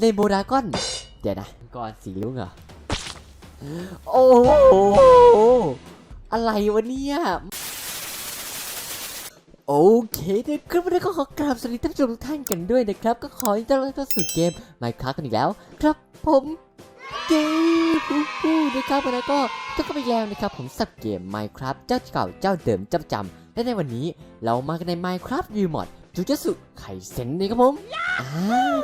ในโบดากอน เดี๋ยวนะก่อนสีลุงเหรอ โอ้โห อะไรวะเนี่ย โอเคนะครับวันนี้ก็ขอกราบสวัสดีท่านผู้ชมทุกท่านกันด้วยนะครับ ก็ขอต้อนรับเข้าสู่เกม Minecraft กันอีกแล้ว ครับผมเกมฮู้นะครับวันนี้ก็เจะก็ไปแล้วนะครับผมสับเกม Minecraft เจ้าเก่าเจ้าเดิมจ้าประจำและในวันนี้เรามากันใน Minecraft v i จูเจสุไคเซนนี่ครับผมอ่า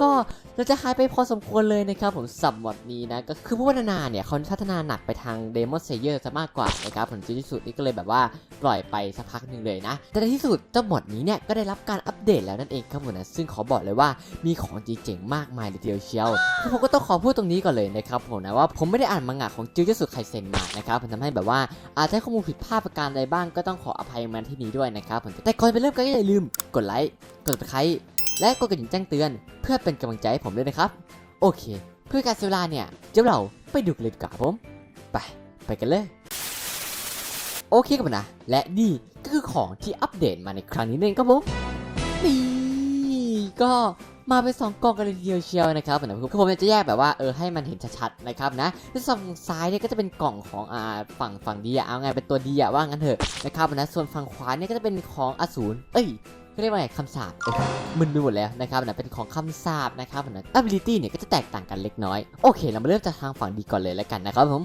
ก็เราจะหายไปพอสมควรเลยนะครับผมสับหมดนี้นะ ก็คือเพราะว่านาเนี่ยเขาพัฒนาหนักไปทาง Demon Slayer ซะมากกว่านะครับผมจูจสุนี่ก็เลยแบบว่าปล่อยไปสักพักหนึ่งเลยนะ แต่ในที่สุดเจ้าหมดนี้เนี่ยก็ได้รับการอัปเดตแล้วนั่นเองครับผมนะซึ่งขอบอกเลยว่ามีของจริงมากมายเลยทีเดียวเชียวคือผมก็ต้องขอพูดตรงนี้ก่อนเลยนะครับผมนะว่าผมไม่ได้อ่านมังงะของจิวเจสุไคเซนมานะครับผมทำให้แบบว่าอาจจะให้ข้อมูลผิดพลาดประการใดบ้างก็ต้องขออภัยมาที่นี้ด้วยนะครับผมแต่ก่อนไปเริ่มก็อย่าลืมกดไลค์กดติดตามและกดกระดิ่งแจ้งเตือน เพื่อเป็นกำลังใจให้ผมด้วยนะครับ โอเค เพื่อการเสียเวลาเนี่ยเดี๋ยวเราไปดูกันเลยดีกว่าผม ไป ไปกันเลย โอเคกันนะ และนี่ก็คือของที่อัปเดตมาในครั้งนี้นั่นเองครับผมนี่ก็มาเป็นสองกล่องกันเลยทีเดียวเชียวนะครับผมคือผมจะแยกแบบว่าเออให้มันเห็นชัดๆนะครับนะแล้วฝั่งซ้ายเนี่ยก็จะเป็นกล่องของอ่าฝั่งฝั่งดีอะเอาไงเป็นตัวดีอะว่างั้นเถอะนะครับนะส่วนฝั่งขวาเนี่ยก็จะเป็นของอสูรเอ้ย เรียกว่าไงคำสาปเอ้ยมึนไปหมดแล้วนะครับนะเป็นของคำสาปนะครับนะ ability เนี่ยก็จะแตกต่างกันเล็กน้อย โอเค เรามาเริ่มจากทางฝั่งดีก่อนเลยแล้วกันนะครับผม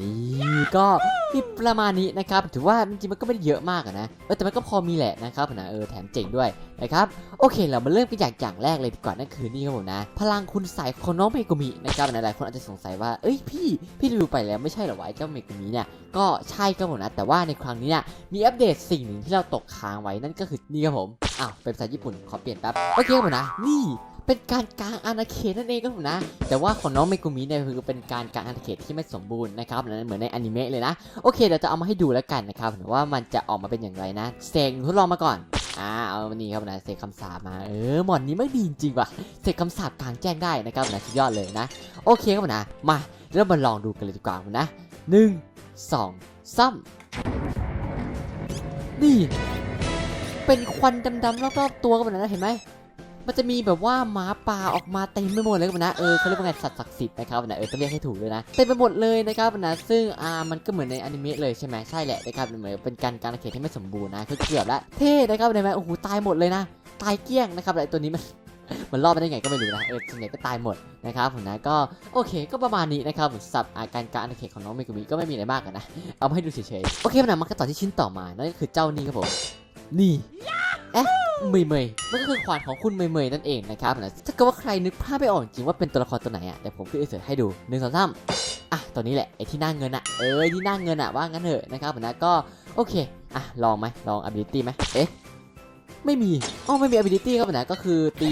นี่ก็มีประมาณนี้นะครับถือว่าจริงๆมันก็ไม่ได้เยอะมากนะเออแต่มันก็พอมีแหละนะครับนะเออแถมเจ๋งด้วยนะครับโอเคเรามาเริ่มกันอย่างอย่างแรกเลยดีกว่านั่นคือนี่ครับผมนะ พลังคุณใสายของน้องเมกุมินะครับนะหลายคนอาจจะสงสัยว่าเอ้ยพี่พี่รีวิวไปแล้วไม่ใช่เหรอวะเจ้าเมกุมิเนี่ยก็ใช่ครับผมนะ แต่ว่าในครั้งนี้เนี่ยมีอัปเดตสิ่งหนึ่งที่เราตกค้างไว้นั่นก็คือนี่ครับผมอ้าวเป็นภาษาญี่ปุ่นขอเปลี่ยนแป๊บโอเคครับผมนะนี่ เป็นการกลางอาณาเขตนั่นเองครับผมนะ แต่ว่าของน้องเมกุมิเนี่ยคือเป็นการกลางอาณาเขตที่ไม่สมบูรณ์นะครับเหมือนในอนิเมะเลยนะ โอเคเดี๋ยวจะเอามาให้ดูแล้วกันนะครับว่ามันจะออกมาเป็นอย่างไรนะเสกทดลองมาก่อนอ่าเอาวันนี้ครับนะเสกคำสาปมาเออหมอนนี้ไม่ดีจริงว่ะเสกคำสาปกลางแจ้งได้นะครับนะสุดยอดเลยนะ โอเคครับนะมาเริ่มมาลองดูกันเลยดีกว่านะหนึ่งสองสามนี่ เป็นควันดำๆรอบๆตัวกันนะเห็นไหม มันจะมีแบบว่าหมาป่าออกมาเต็มไปหมดเลยครับนะเออเขาเรียกว่าไงสัตว์ศักดิ์สิทธิ์นะครับนะเออต้องเรียกให้ถูกเลยนะเต็มไปหมดเลยนะครับนะซึ่งอ่ามันก็เหมือนในอนิเมะเลยใช่ไหมใช่แหละนะครับเหมือนเป็นการการเขตที่ไม่สมบูรณ์นะคือเกือบแล้วเท่นะครับเห็นไหมโอ้โหตายหมดเลยนะ ตายเกลี้ยงนะครับแต่ตัวนี้มันมันรอดไปได้ไงก็ไม่รู้นะเออส่วนใหญ่ก็ตายหมดนะครับผมนะก็โอเคก็ประมาณนี้นะครับสับอาการการอาณาเขตของน้องเมกุมิก็ไม่มีอะไรมากนะเอาให้ดูเฉยๆโอเคนะมากันต่อที่ชิ้นต่อมานั่นก็คือเจ้านี่ครับผม นี่เอ๊ะเมยเมยมันก็คือขวานของคุณเมยเมยนั่นเองนะครับนะถ้าเกิดว่าใครนึกภาพไม่ออกจริงว่าเป็นตัวละครตัวไหนอะเดี๋ยวผมขึ้นเสิร์ให้ดูหนึ่งสองสามอะตัวนี้แหละไอ้ที่หน้าเงินอะเอ้ยที่หน้าเงินอะว่างั้นเถอะนะครับผมนะก็โอเคอะลองไหมลอง ability ไหมเอ๊ะไม่มีอ๋อไม่มี ability ครับผมนะก็คือตี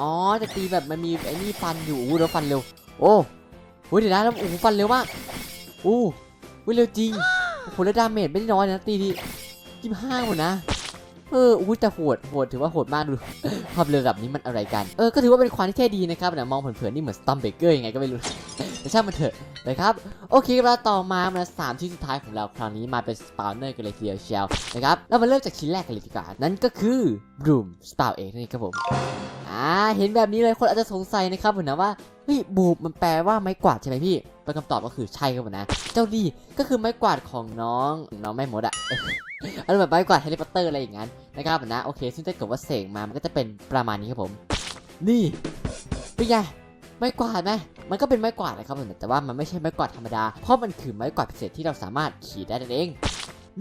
อ๋อจะตีแบบมันมีไอ้นี่ฟันอยู่อู้แล้วฟันเร็วโอ้โหเดี๋ยวนะแล้วโอ้ฟันเร็วมากอู้วิเร็วจริงโอ้โหแล้วดาเมจไม่ได้น้อยนะตีดี ยี่ห้าหมดนะเอออุ้ยแต่โหดโหดถือว่าโหดมากดูความเร็วระดับนี้มันอะไรกัน เออ ก็ถือว่าเป็นควานที่เท่ดีนะครับแต่มองเผินๆนี่เหมือนสตัมเบเกอร์ยังไงก็ไม่รู้แต่ช่างมันเถอะนะครับ โอเคครับต่อมามาสามชิ้นสุดท้ายของเราคราวนี้มาเป็นสปาวเนอร์กันเลยทีเดียวเชียวนะครับแล้วมาเริ่มจากชิ้นแรกกันเลยดีกว่า นั่นก็คือบรูมสปาวเองนี่ครับผมอ่าเห็นแบบนี้เลยคนอาจจะสงสัยนะครับผมนะว่าเฮ้ยบูมมันแปลว่าไม้กวาดใช่ไหมพี่ เป็นคำตอบก็คือใช่ครับผมนะ เจ้าดีก็คือไม้กวาดของน้องน้องแม่มดอะอารมณ์แบบไม้กวาดแฮร์รี่พอตเตอร์อะไรอย่างนั้นนะครับนะโอเค ซึ่งถ้าเกิดว่าเสกมามันก็จะเป็นประมาณนี้ครับผม นี่เป็นไงไม้กวาดไหมมันก็เป็นไม้กวาดนะครับผมแต่ว่ามันไม่ใช่ไม้กวาดธรรมดา เพราะมันคือไม้กวาดพิเศษที่เราสามารถขี่ได้นั่นเอง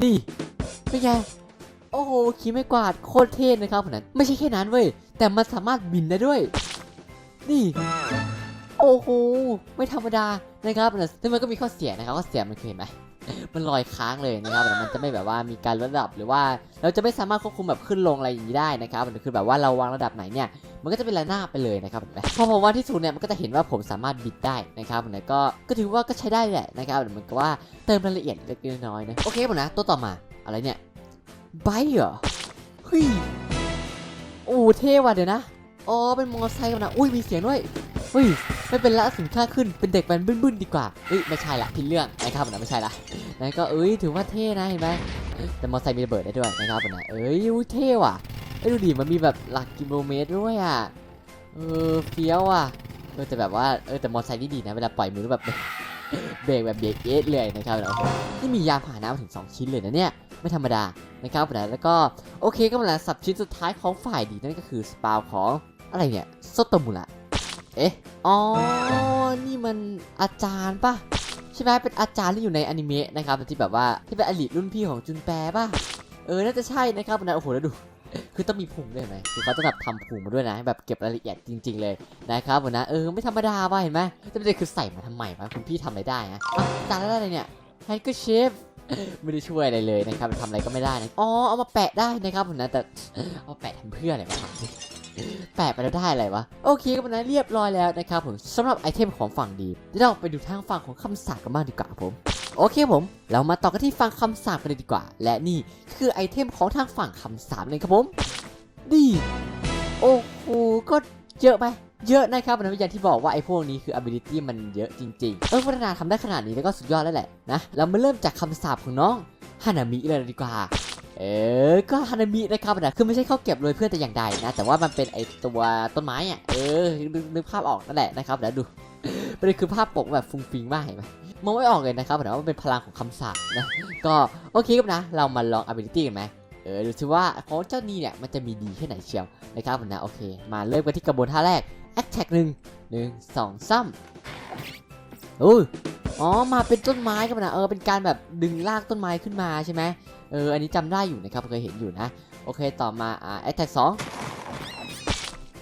นี่เป็นไงโอ้โหขี่ไม้กวาดโคตรเท่นะครับผมนะไม่ใช่แค่นั้นเว้ยแต่มันสามารถบินได้ด้วย นี่ โอ้โห ไม่ธรรมดานะครับแต่มันก็มีข้อเสียนะครับข้อเสียมันคือเห็นไหมมันลอยค้างเลยนะครับแต่มันจะไม่แบบว่ามีการระดับหรือว่าเราจะไม่สามารถควบคุมแบบขึ้นลงอะไรอย่างนี้ได้นะครับมันคือแบบว่าเราวางระดับไหนเนี่ยมันก็จะเป็นระนาบไปเลยนะครับพอผมว่าที่สุดเนี่ยมันก็จะเห็นว่าผมสามารถบิดได้นะครับผมก็ก็ถือว่าก็ใช้ได้แหละนะครับเหมือนกับว่าเติมรายละเอียดเล็กน้อยนะโอเคผมนะตัวต่อมาอะไรเนี่ยไบเหรอเฮ้ยโอ้เท่ว่ะเดี๋ยวนะอ๋อเป็นมอเตอร์ไซค์กันนะอุ้ยมีเสียงด้วย ฮ้ยไม่เป็นละสินค้าขึ้นเป็นเด็กแว้นบึ้นๆดีกว่าเอ้ยไม่ใช่ละผิดเรื่องนะครับผมนะไม่ใช่ละนั่นก็เอ้ยถือว่าเท่นะเห็นไหมแต่มอเตอร์ไซค์มีระเบิดได้ด้วยนะครับผมนะเอ้ยเท่ว่ะเอ้ยดูดิมันมีแบบหลักกิโลเมตรด้วยอะเออเฟี้ยวอะเออแต่แบบว่าเออแต่มอเตอร์ไซค์นี่ดีนะเวลาปล่อยมือแบบเบรกแบบเบรกเอสเลยนะครับแล้วนี่มียานพาหนะมาถึง 2 ชิ้นเลยนะเนี่ยไม่ธรรมดานะครับนะแล้วก็โอเคก็มาแล้วสับชิ้นสุดท้ายของฝ่ายดีนั่นก็คือสปาวของอะไรเนี่ยโซโตมุระ เอ๊ะ อ๋อ นี่มันอาจารย์ปะใช่ไหมเป็นอาจารย์ที่อยู่ในอนิเมะนะครับที่แบบว่าที่เป็นอดีตรุ่นพี่ของจุนแปรปะเออ น่าจะใช่นะครับนะโอ้โหแล้วดู คือต้องมีพุงด้วยเห็นไหมคือเขาต้องแบบทำพุงมาด้วยนะ แบบเก็บรายละเอียดจริง ๆ เลยนะครับผมนะ เออ ไม่ธรรมดาว่ะเห็นไหมแต่ประเด็นคือใส่มาทำไมวะคุณพี่ทำอะไรได้นะอะจานแล้วได้อะไรเนี่ยไฮเกอร์เชฟไม่ได้ช่วยอะไรเลยนะครับทำอะไรก็ไม่ได้นะ อ๋อ เอามาแปะได้นะครับผมนะ แต่เอาแปะทำเพื่ออะไรวะถามสิ แปะไปแล้วได้อะไรวะ โอเคก็นะเรียบร้อยแล้วนะครับผมสำหรับไอเทมของฝั่งดีเดี๋ยวเราไปดูทางฝั่งของคำสาปกันบ้างดีกว่าผมโอเคผม เรามาต่อกันที่ฝั่งคำสาปกันเลยดีกว่า และนี่คือไอเทมของทางฝั่งคำสาปเลยครับผมดีโอ้โหก็เยอะไปเยอะนะครับนะอย่างที่บอกว่าไอ้พวกนี้คือ ability มันเยอะจริงๆ เออพัฒนาทำได้ขนาดนี้แล้วก็สุดยอดแล้วแหละนะ เรามาเริ่มจากคำสาปของน้องฮานามิเลยดีกว่า เออก็ฮานามินะครับนะคือไม่ใช่เข้าเก็บโดยเพื่อนแต่อย่างใดนะ แต่ว่ามันเป็นไอตัวต้นไม้อะ เออ นึกภาพออกนั่นแหละนะครับเดี๋ยวดูประเด็นคือภาพปกแบบฟุ้งฟิ้งมากเห็นไหมมองไม่ออกเลยนะครับแต่ว่ามันเป็นพลังของคำสาปนะ ก็โอเคครับนะ เรามาลอง ability กันไหมเออ ดูซิว่าของเจ้านี่เนี่ยมันจะมีดีแค่ไหนเชียวนะครับผมนะ โอเค มาเริ่มกันที่กระบวนท่าแรก attack หนึ่งหนึ่งสองซ้ำโอ้ อ๋อมาเป็นต้นไม้ครับนะเออเป็นการแบบดึงลากต้นไม้ขึ้นมาใช่ไหมเอออันนี้จำได้อยู่นะครับเคยเห็นอยู่นะโอเคต่อมาอ่า attack สอง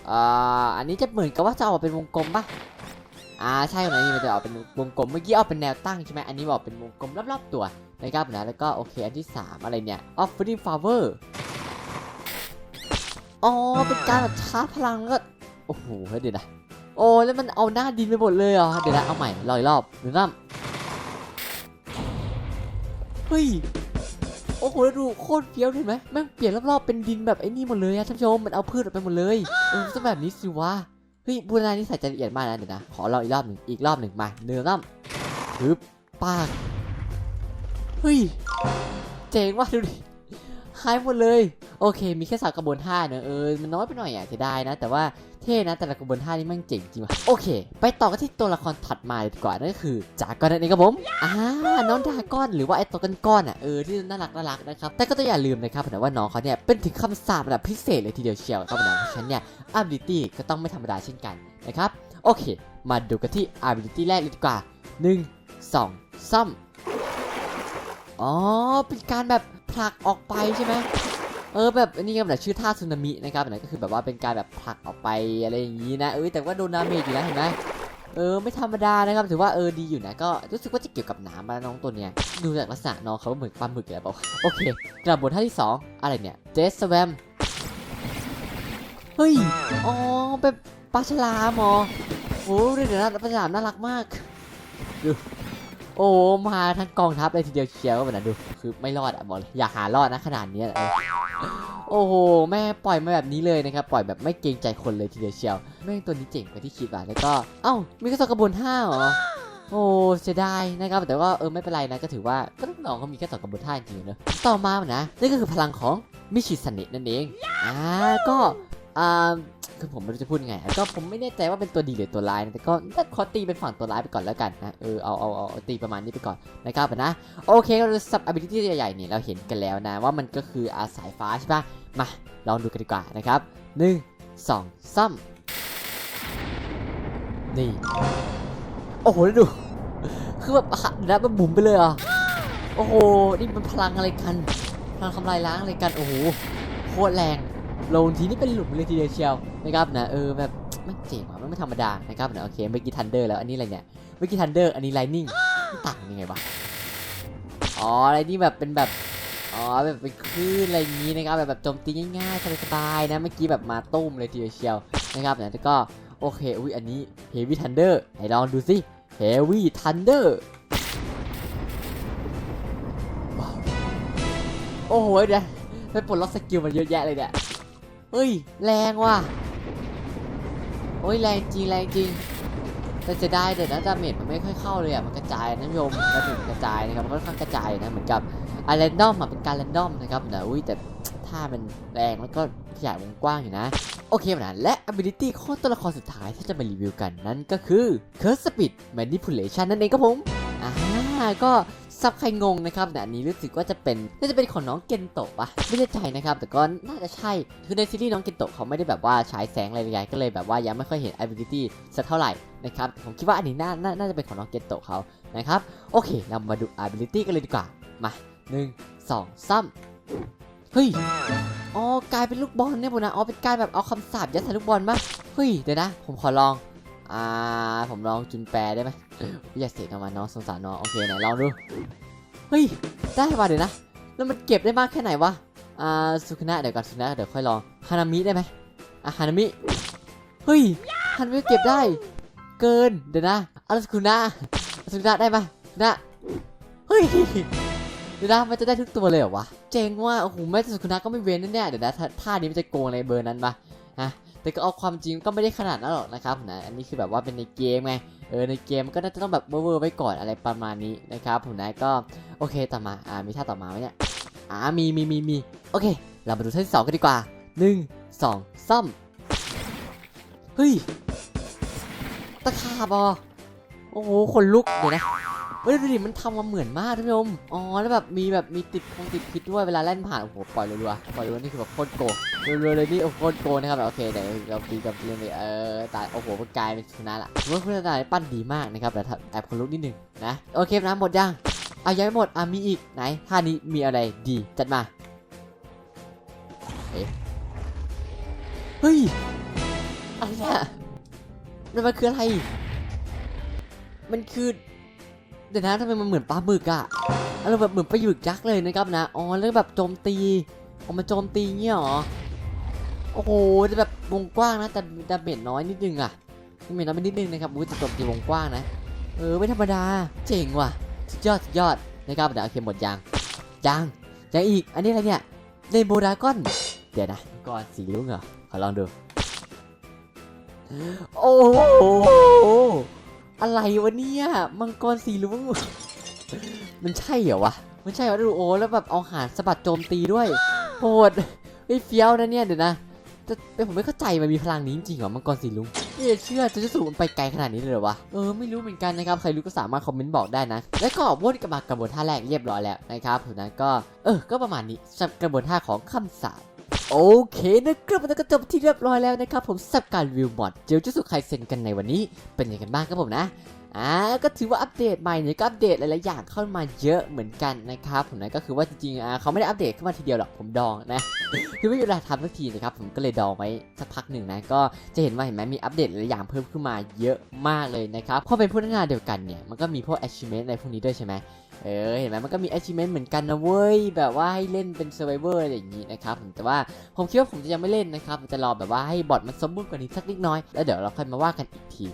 อ่าอันนี้จะเหมือนกับว่าจะออกเป็นวงกลมปะอ่าใช่ไหมนี่มันจะออกเป็นวงกลมเมื่อกี้เอาเป็นแนวตั้งใช่ไหมอันนี้บอกเป็นวงกลมรอบๆตัวนะครับนะแล้วก็โอเคอันที่ 3 อะไรเนี่ย offering flower อ๋อเป็นการแบบชาร์จพลังแล้วก็โอ้โหเฮ้ยเดี๋ยวนะ โอ้แล้วมันเอาหน้าดินไปหมดเลยเหรอเดี๋ยวนะเอาใหม่รออีกรอบหนึ่งรอบเฮ้ยโอ้โหแล้วดูโคตรเฟี้ยวเห็นไหมแม่งเปลี่ยนรอบๆเป็นดินแบบไอ้นี่หมดเลยอะท่านผู้ชมมันเอาพืชออกไปหมดเลยเออต้องแบบนี้สิวะเฮ้ยบูรณานี่ใส่ใจละเอียดมากนะเดี๋ยวนะขอลองอีกรอบหนึ่งอีกรอบหนึ่งมาเนื้อร่ำฮึบปากเฮ้ยเจ๋งว่ะดูดิหายหมดเลย โอเค มีแค่สามกระบวนท่าเนอะเออมันน้อยไปหน่อยอะเสียดายนะ แต่ว่า เท่นะแต่ละกระบวนท่านี่มันเจ๋งจริงว่ะโอเค ไปต่อกันที่ตัวละครถัดมาเลยดีกว่านั่นก็คือจาก้อนนั่นเองครับผมอ่าน้องดาก้อนหรือว่าไอ้ตัวก้อนๆอะเออที่น่ารักน่ารักนะครับแต่ก็ต้องอย่าลืมนะครับนะว่าน้องเขาเนี่ยเป็นถึงคำสาประดับพิเศษเลยทีเดียวเชียวครับนะเพราะฉันเนี่ย ability ก็ต้องไม่ธรรมดาเช่นกันนะครับโอเค มาดูกันที่ ability แรกเลยดีกว่า 1 2 3อ๋อ เป็นการแบบผลักออกไปใช่ไหม เออแบบนนี้ก็แบบชื่อท่าสึนามินะครับหนก็คือแบบว่าเป็นการแบบผลักออกไปอะไรอย่างนี้นะเออแต่ว่าโดนดาเมจอยู่นะเห็นไหมเออไม่ธรรมดานะครับถือว่าเออดีอยู่นะก็รู้สึกว่าจะเกี่ยวกับหนามมาน้องตัวเนี้ยดูจากลักษณะน้องเขาเหมือนปลาหมึกเลยเปล่าโอเคกระบวนท่าที่สองอะไรเนี่ยเจสแวมเฮ้ยอ๋อเป็นปลาฉลามเหรอโอ้เดี๋ยวนะปลาฉลามน่ารักมากดู โอ้มาทั้งกองทัพเลยทีเดียวเชียวก็แบบนั้นดูคือไม่รอดอะบอกเลยอยากหารอดนะขนาดนี้แหละโอ้โหแม่ปล่อยมาแบบนี้เลยนะครับปล่อยแบบไม่เกรงใจคนเลยทีเดียวเชียวแม่งตัวนี้เจ๋งกว่าที่คิดว่ะแล้วก็เอ้ามีกระสอบกระบวนท่าเหรอโอ้เสียดายนะครับแต่ว่าเออไม่เป็นไรนะก็ถือว่าก็น้องเขามีแค่สองกระบวนท่าจริงๆเนอะต่อมานะนี่ก็คือพลังของมิชิสเนะนั่นเองอ่าก็อ่า คือผมไม่รู้จะพูดยังไงก็ผมไม่แน่ใจว่าเป็นตัวดีหรือตัวร้ายนะแต่ก็ถ้าขอตีเป็นฝั่งตัวร้ายไปก่อนแล้วกันนะเออเอาเอาเอาตีประมาณนี้ไปก่อนนะครับนะโอเคเราสับ ability ใหญ่ๆเนี่ยเราเห็นกันแล้วนะว่ามันก็คืออาสายฟ้าใช่ปะมาลองดูกันดีกว่านะครับหนึ่งสองสามนี่ โอ้โหแล้วดู คือแบบนแล้วมันบุ๋มไปเลยอะโอ้โห นี่มันพลังอะไรกัน พลังทำลายล้างอะไรกัน โอ้โห โคตรแรง ลงทีนี่เป็นหลุมเลยทีเดียวเชียวนะครับนะเออแบบไม่เจ๋งว่ะมันไม่ธรรมดานะครับนะโอเคเมื่อกี้ทันเดอร์แล้วอันนี้อะไรเนี่ยเมื่อกี้ทันเดอร์อันนี้ไลนิ่งต่างยังไงวะอ๋ออะไรนี่แบบเป็นแบบอ๋อแบบเป็นคลื่นอะไรอย่างนี้นะครับแบบแบบโจมตีง่ายๆสบายๆนะเมื่อกี้แบบมาตุ้มเลยทีเดียวเชียวนะครับนะแล้วก็โอเคอุ้ยอันนี้ Heavy Thunder ไหนลองดูสิ Heavy Thunder ว้าวโอ้โหเดี๋ยวไปปลดล็อกสกิลมันเยอะแยะเลยเนี่ย เฮ้ย แรงว่ะ โอ้ยแรงจริงแรงจริง แต่จะได้แต่นะดาเมจมันไม่ค่อยเข้าเลยอะ มันกระจายนะโยมกระถึงกระจายนะครับมันค่อนข้างกระจายนะเหมือนกับอะแรนดอมอะเป็นการแรนดอมนะครับนะอุ้ยแต่ถ้ามันแรงแล้วก็ขยายวงกว้างอยู่นะโอเคนะและ ability ข้อตัวละครสุดท้ายที่จะมารีวิวกันนั่นก็คือ Curse Speed Manipulation นั่นเองครับผมอ่าก็ ซับใครงงนะครับแต่อันนี้รู้สึกว่าจะเป็นน่าจะเป็นของน้องเกนโตะปะไม่แน่ใจนะครับ แต่ก็น่าจะใช่ คือในซีรีส์น้องเกนโตะเขาไม่ได้แบบว่าฉายแสงอะไรใหญ่ก็เลยแบบว่ายังไม่ค่อยเห็น ability สักเท่าไหร่นะครับ ผมคิดว่าอันนี้น่าน่าจะเป็นของน้องเกนโตะเขานะครับ โอเคเรามาดู ability กันเลยดีกว่า มาหนึ่งสองสามเฮ้ย อ๋อกลายเป็นลูกบอลเนี่ยบุนะ อ๋อเป็นการแบบเอาคำสาปยัดใส่ลูกบอลปะเฮ้ยเดี๋ยวนะ ผมขอลอง อ่า ผมลองจุนแปลได้ไหมอย่าเสียงออกมาน้องสงสารน้องโอเคไหนลองดู เฮ้ย ได้ป่ะเดี๋ยวนะ แล้วมันเก็บได้มากแค่ไหนวะ อ่า สุคนะเดี๋ยวก่อนสุคนะเดี๋ยวค่อยลอง ฮานามิได้ไหมอะฮานามิ เฮ้ย ฮานามิเก็บได้ เกิน เดี๋ยวนะอาสุคุนะสุคุนะได้ไหมสุคุนะ เฮ้ย เดี๋ยวนะมันจะได้ทุกตัวเลยเหรอวะ เจ๋งว่าโอ้โหแม่แต่สุคนะก็ไม่เว้นแน่เดี๋ยวนะ ท่านี้มันจะโกงอะไรเบอร์นั้นปะฮะ แต่ก็เอาความจริงก็ไม่ได้ขนาดนั้นหรอกนะครับนะอันนี้คือแบบว่าเป็นในเกมไงเออในเกมก็น่าจะต้องแบบเวอร์ๆไว้ก่อนอะไรประมาณนี้นะครับผมนะก็โอเคต่อมาอ่ามีท่าต่อมาไหมเนี่ยอ่ามีมีมีมีโอเค เรามาดูท่าที่สองกันดีกว่าหนึ่งสองซ้ำเฮ้ยตะขาบอะโอ้โหขนลุกเดี๋ยวนะ เฮ้ยดูดิมันทำมาเหมือนมากท่านผู้ชมอ๋อแล้วแบบมีแบบมีติดคงติดพิษด้วยเวลาเล่นผ่านโอ้โหปล่อยรัวๆปล่อยรัวนี่คือแบบโคตรโกรัวๆเลยนี่โอ้โคตรโกนะครับโอเคเดี๋ยวเราตีกับเรื่องนี้เออตายโอ้โหมันกลายเป็นชนะละเมื่อคุณตายปั้นดีมากนะครับแต่แอบคนลุกนิดนึงนะโอเคนะหมดยังอะยังไม่หมดอะมีอีกไหนท่านี้มีอะไรดีจัดมาเฮ้ยอะไรเนี่ยมันคืออะไร มันคือ เดี๋ยวนะทำไมมันเหมือนปลาหมึกอะอารมณ์แบบเหมือนปลาหมึกยักษ์เลยนะครับนะ อ๋อ แล้วแบบโจมตีออกมาโจมตีเงี้ยหรอ โอ้โหจะแบบวงกว้างนะ แต่ดาเมจน้อยนิดนึงอะดาเมจน้อยไปนิดนึงนะครับอุ้ยจะโจมตีวงกว้างนะ เออ ไม่ธรรมดา เจ๋งว่ะ สุดยอดสุดยอดนะครับ เดี๋ยวโอเคหมดยังยังยังอีก อันนี้อะไรเนี่ยเรนโบว์ดากอน เดี๋ยวนะก้อนสีรุ้งเหรอ ขอลองดู โอ้โห อะไรวะเนี่ยมังกรสีรุ้งมันใช่เหรอวะมันใช่เหรอดูโอ้แล้วแบบเอาหางสะบัดโจมตีด้วยโหดไอ้ยเฟี้ยวนะเนี่ยเดี๋ยวนะแต่แต่ผมไม่เข้าใจมันมีพลังนี้จริงๆเหรอมังกรสีลุงเอ๊ะเชื่อจะจะสูงมันไปไกลขนาดนี้เลยเหรอวะเออไม่รู้เหมือนกันนะครับใครรู้ก็สามารถคอมเมนต์บอกได้นะ แล้วก็วนกลับมากระบวนท่าแรกเรียบร้อยแล้วนะครับผมนั้นก็เออก็ประมาณนี้สำหรับกระบวนท่าของคำสาป โอเคนะครับมันก็จบที่เรียบร้อยแล้วนะครับผมสับการรีวิวมอดเจลจุสุไคเซนกันในวันนี้เป็นยังไงกันบ้างครับผมนะ อ่าก็ถือว่าอัปเดตใหม่เนี่ยก็อัปเดตหลายๆอย่างเข้ามาเยอะเหมือนกันนะครับผมนะก็คือว่าจริงๆอ่าเขาไม่ได้อัปเดตขึ้นมาทีเดียวหรอกผมดองนะคือไม่มีเวลาทำสักทีนะครับผมก็เลยดองไว้สักพักหนึ่งนะก็จะเห็นว่าเห็นไหมมีอัปเดตหลายอย่างเพิ่มขึ้นมาเยอะมากเลยนะครับพอเป็นผู้พัฒนาเดียวกันเนี่ยมันก็มีพวก achievement อะไรพวกนี้ด้วยใช่ไหมเออเห็นไหมมันก็มี achievement เหมือนกันนะเว้ยแบบว่าให้เล่นเป็น survivor อะไรอย่างนี้นะครับผมแต่ว่าผมคิดว่าผมจะยังไม่เล่นนะครับจะรอแบบว่าให้บอทมันสมบูรณ์กว่านี้สักนิดน้อยแล้วเดี๋ยวเราค่อยมาว่ากันอีกที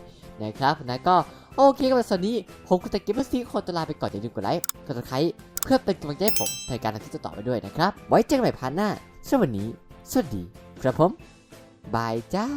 นะครับนะก็ โอเคครับสวนนี้ ผมคุณตะเกียบซีขอตัวลาไปก่อนอย่าลืมกดไลค์กดติดตามเพื่อเป็นกำลังใจให้ผมในการทำคลิปต่อไปด้วยนะครับ ไว้เจอกันใหม่พาร์ทหน้าสำหรับวันนี้ สวัสดี ครับผมบายจ้า